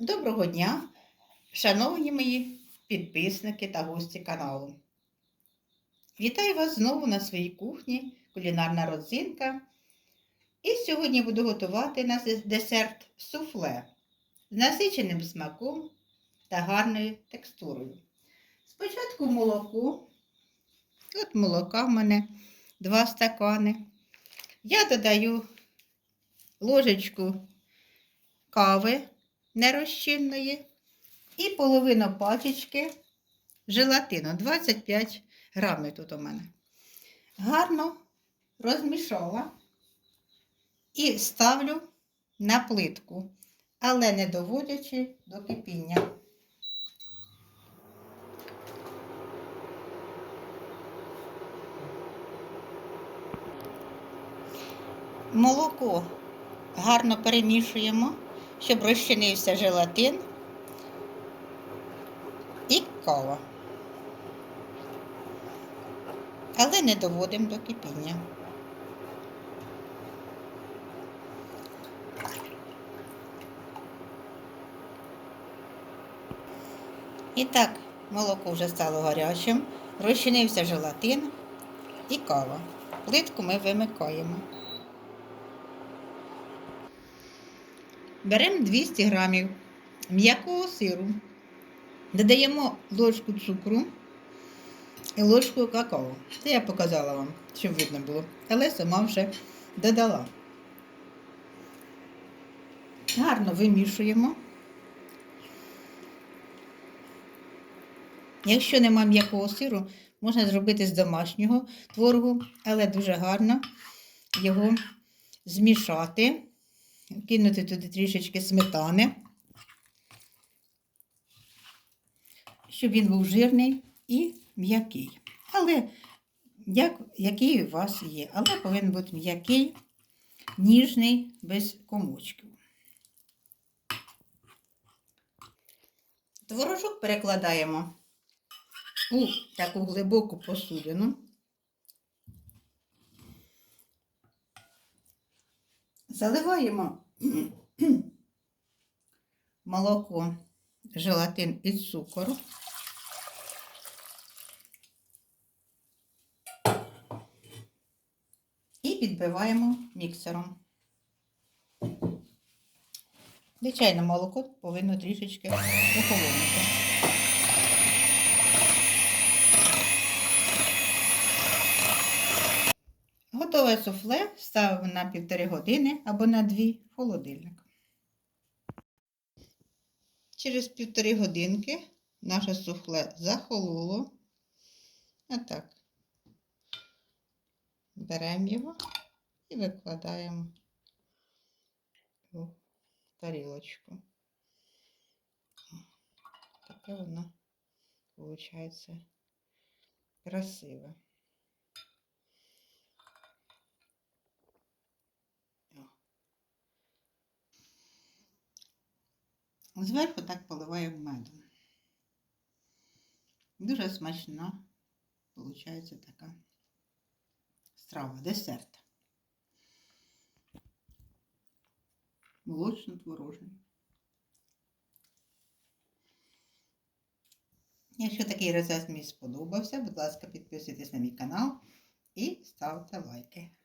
Доброго дня, шановні мої підписники та гості каналу. Вітаю вас знову на своїй кухні кулінарна родзинка. І сьогодні буду готувати на десерт суфле з насиченим смаком та гарною текстурою. Спочатку молоко. От молока в мене 2 стакани. Я додаю ложечку кави нерозчинної і половину пачечки желатину 25 грамів тут у мене. Гарно розмішала і ставлю на плитку, але не доводячи до кипіння. Молоко гарно перемішуємо, щоб розчинився желатин і кава. Але не доводимо до кипіння. І так, молоко вже стало гарячим, розчинився желатин і кава. Плитку ми вимикаємо. Беремо 200 грамів м'якого сиру, додаємо ложку цукру і ложку какао. Це я показала вам, щоб видно було, але сама вже додала. Гарно вимішуємо. Якщо нема м'якого сиру, можна зробити з домашнього творогу, але дуже гарно його змішати кинути туди трішечки сметани, щоб він був жирний і м'який. Але як, який у вас є, але повинен бути м'який, ніжний, без комочків. Творожок перекладаємо у таку глибоку посудину. Заливаємо молоко, желатин і цукор. І підбиваємо міксером. Звичайно, молоко повинно трішечки охолонути. Готове суфле ставимо на півтори години або на дві в холодильник. Через півтори годинки наше суфле захололо. Отак. Беремо його і викладаємо у тарілочку. Таке воно виходить красиве. Зверху так поливаємо медом. Дуже смачна, виходить така страва, десерт. Молочно-творожний. Якщо такий рецепт мені сподобався, будь ласка, підписуйтесь на мій канал і ставте лайки.